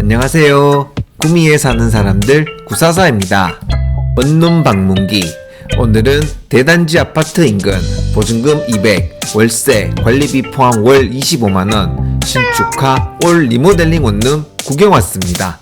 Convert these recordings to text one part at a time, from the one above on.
안녕하세요. 구미에 사는 사람들 구사사입니다. 원룸 방문기. 오늘은 대단지 아파트 인근 보증금 200, 월세, 관리비 포함 월 25만원, 신축화, 올 리모델링 원룸 구경 왔습니다.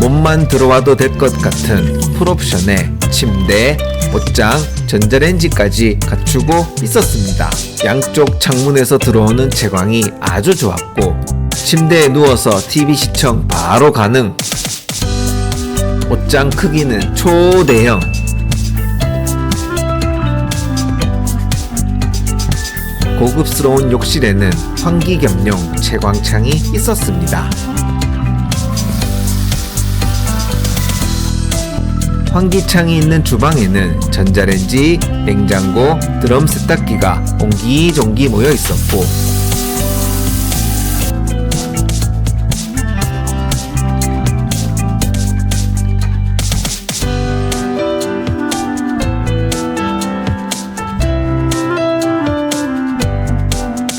몸만 들어와도 될 것 같은 풀옵션에 침대, 옷장, 전자레인지까지 갖추고 있었습니다. 양쪽 창문에서 들어오는 채광이 아주 좋았고 침대에 누워서 TV 시청 바로 가능. 옷장 크기는 초대형. 고급스러운 욕실에는 환기 겸용 채광창이 있었습니다. 환기창이 있는 주방에는 전자레인지, 냉장고, 드럼 세탁기가 옹기종기 모여 있었고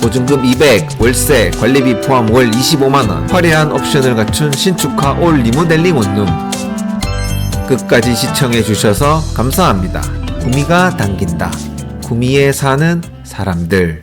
보증금 200, 월세, 관리비 포함 월 25만원, 화려한 옵션을 갖춘 신축화 올 리모델링 원룸, 끝까지 시청해 주셔서 감사합니다. 구미가 당긴다. 구미에 사는 사람들.